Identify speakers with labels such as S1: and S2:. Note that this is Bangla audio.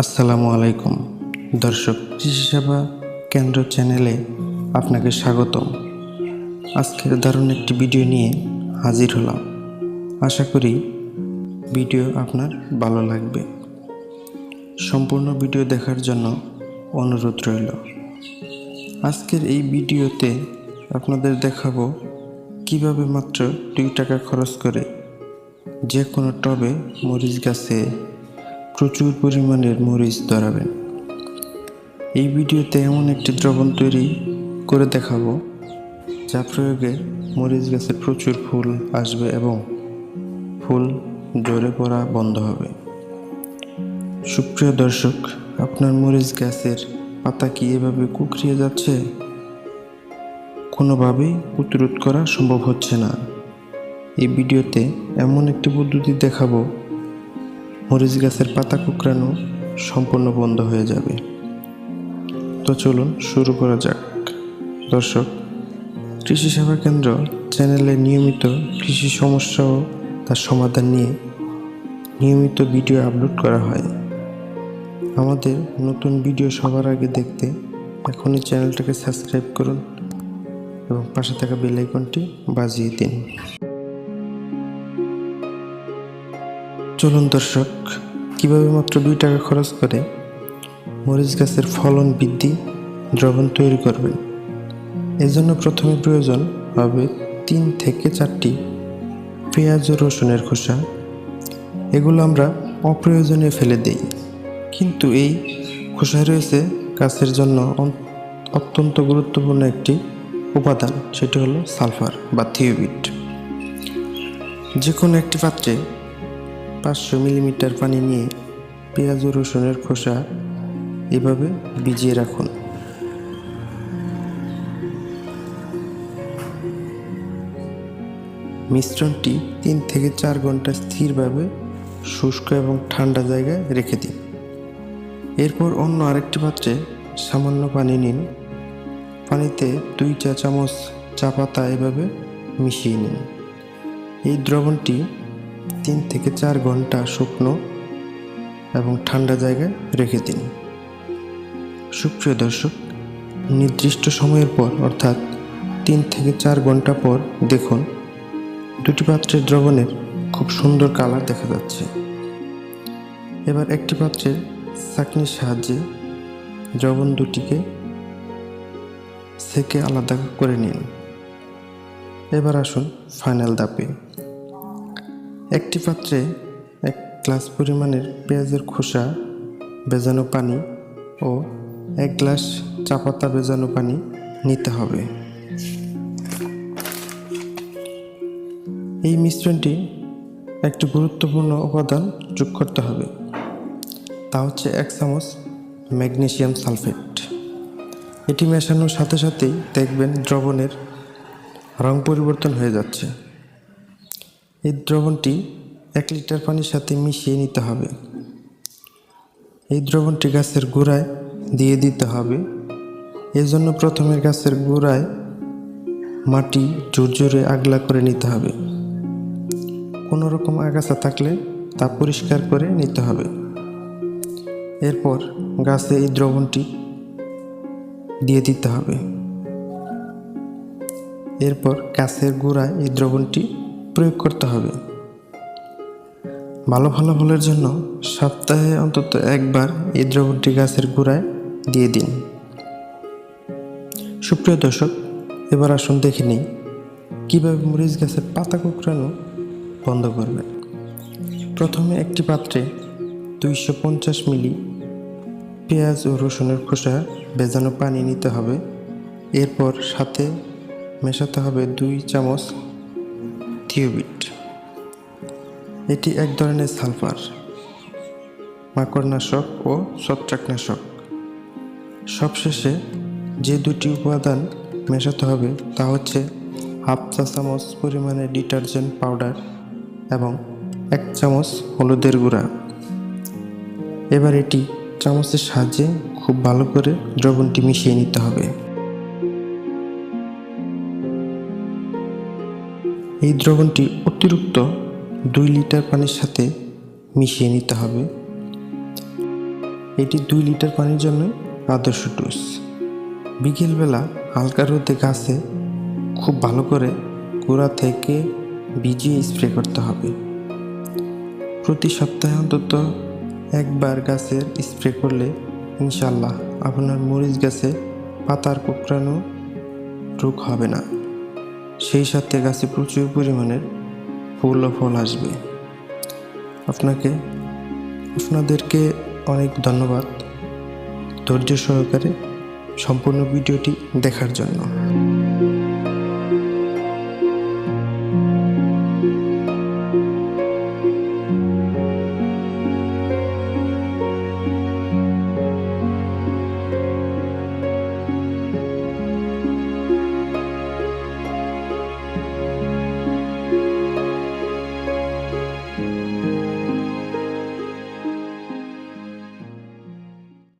S1: আসসালামু আলাইকুম। দর্শক কৃষি সেবা কেন্দ্র চ্যানেলে আপনাকে স্বাগতম। আজকের দারুণ একটি ভিডিও নিয়ে হাজির হলাম। আশা করি ভিডিও আপনার ভালো লাগবে। সম্পূর্ণ ভিডিও দেখার জন্য অনুরোধ রইল। আজকের এই ভিডিওতে আপনাদের দেখাবো কীভাবে মাত্র দুই টাকা খরচ করে যে কোনো টবে মরিচ গাছে প্রচুর পরিমাণের মরিচ ধরাবেন। এই ভিডিওতে এমন একটি দ্রবণ তৈরি করে দেখাবো, যা প্রয়োগে মরিচ গাছে প্রচুর ফুল আসবে এবং ফুল জোরে পড়া বন্ধ হবে। সুপ্রিয় দর্শক, আপনার মরিচ গাছের পাতা কি এভাবে কুকরিয়ে যাচ্ছে? কোনোভাবেই প্রতিরোধ করা সম্ভব হচ্ছে না। এই ভিডিওতে এমন একটি পদ্ধতি দেখাবো মরিচ গাছের পাতা কুকরানো সম্পূর্ণ বন্ধ হয়ে যাবে। তো চলুন শুরু করা যাক। দর্শক, কৃষি সেবা কেন্দ্র চ্যানেলে নিয়মিত কৃষি সমস্যা ও তার সমাধান নিয়ে নিয়মিত ভিডিও আপলোড করা হয়। আমাদের নতুন ভিডিও সবার আগে দেখতে এখনই চ্যানেলটাকে সাবস্ক্রাইব করুন এবং পাশে থাকা বেল আইকনটি বাজিয়ে দিন। চলুন দর্শক, কীভাবে মাত্র দুই টাকা খরচ করে মরিচ গাছের ফলন বৃদ্ধি, দ্রবণ তৈরি করবেন? এজন্য প্রথমে প্রয়োজন হবে তিন থেকে চারটি পেঁয়াজ ও রসুনের খোসা। এগুলো আমরা অপ্রয়োজনে ফেলে দেই। কিন্তু এই খোসায় রয়েছে গাছের জন্য অত্যন্ত গুরুত্বপূর্ণ একটি উপাদান, সেটি হলো সালফার বা থিওবিট। যে কোনো একটি পাত্রে পাঁচশো মিলিমিটার পানি নিয়ে পেঁয়াজ রসুনের খোসা এভাবে ভিজিয়ে রাখুন। মিশ্রণটি তিন থেকে চার ঘণ্টা স্থিরভাবে শুষ্ক এবং ঠান্ডা জায়গায় রেখে দিন। এরপর অন্য আরেকটি পাত্রে সামান্য পানি নিন। পানিতে দুই চা চামচ চা পাতা এভাবে মিশিয়ে নিন। এই দ্রবণটি তিন থেকে চার ঘণ্টা শুকনো এবং ঠান্ডা জায়গায় রেখে দিন। সুপ্রিয় দর্শক, নির্দিষ্ট সময়ের পর, অর্থাৎ তিন থেকে চার ঘণ্টা পর দেখুন, দুটি পাত্রের দ্রবণের খুব সুন্দর কালার দেখা যাচ্ছে। এবার একটি পাত্রের চাকনির সাহায্যে দ্রবণ দুটিকে সেকে আলাদা করে নিন। এবার আসুন ফাইনাল দাপে একটি পাত্রে এক গ্লাস পরিমাণের পেঁয়াজের খোসা বেজানো পানি ও এক গ্লাস চা পাতা ভেজানো পানি নিতে হবে। এই মিশ্রণটি একটি গুরুত্বপূর্ণ উপাদান যোগ করতে হবে। তা হচ্ছে এক চামচ ম্যাগনেশিয়াম সালফেট। এটি মেশানোর সাথে সাথেই দেখবেন দ্রবণের রং পরিবর্তন হয়ে যাচ্ছে। এই দ্রবণটি এক লিটার পানির সাথে মিশিয়ে নিতে হবে। এই দ্রবণটি গাছের গোড়ায় দিয়ে দিতে হবে। এর জন্য প্রথমে গাছের গোড়ায় মাটি জোর জোরে আগলা করে নিতে হবে। কোনো রকম আগাছা থাকলে তা পরিষ্কার করে নিতে হবে। এরপর গাছে এই দ্রবণটি দিয়ে দিতে হবে। এরপর গাছের গোড়ায় এই দ্রবণটি প্রয়োগ করতে হবে। ভালো ভালো ফলের জন্য সপ্তাহে অন্তত একবার এই দ্রবণটি গাছের গোড়ায় দিয়ে দিন। সুপ্রিয় দর্শক, এবার আসুন দেখে নিই কীভাবে মরিচ গাছের পাতা কুকরানো বন্ধ করবেন প্রথমে একটি পাত্রে দুইশো পঞ্চাশ মিলি পেঁয়াজ ও রসুনের খোসা ভেজানো পানি নিতে হবে। এরপর সাথে মেশাতে হবে দুই চামচ থিওবিট এটি এক ধরনের সালফার, মাকড়নাশক ও ছত্রাকনাশক। সবশেষে যে দুটি উপাদান মেশাতে হবে তা হচ্ছে হাফ চা চামচ পরিমাণে ডিটারজেন্ট পাউডার এবং এক চামচ হলুদের গুঁড়া। এবার এটি চামচের সাহায্যে খুব ভালো করে দ্রবণটি মিশিয়ে নিতে হবে। এই দ্রবণটি অতিরিক্ত দুই লিটার পানির সাথে মিশিয়ে নিতে হবে। এটি দুই লিটার পানির জন্য আদর্শ টুস বিকেলবেলা হালকা রোদে গাছে খুব ভালো করে গোড়া থেকে ভিজিয়ে স্প্রে করতে হবে। প্রতি সপ্তাহে অন্তত একবার গাছের স্প্রে করলে ইনশাল্লাহ আপনার মরিচ গাছে পাতার কোঁকড়ানো রোগ হবে না। সেই সাথে গাছে প্রচুর পরিমাণের ফুল ও ফল আসবে। আপনাকে, আপনাদেরকে অনেক ধন্যবাদ। ধৈর্য সহকারে সম্পূর্ণ ভিডিওটি দেখার জন্য।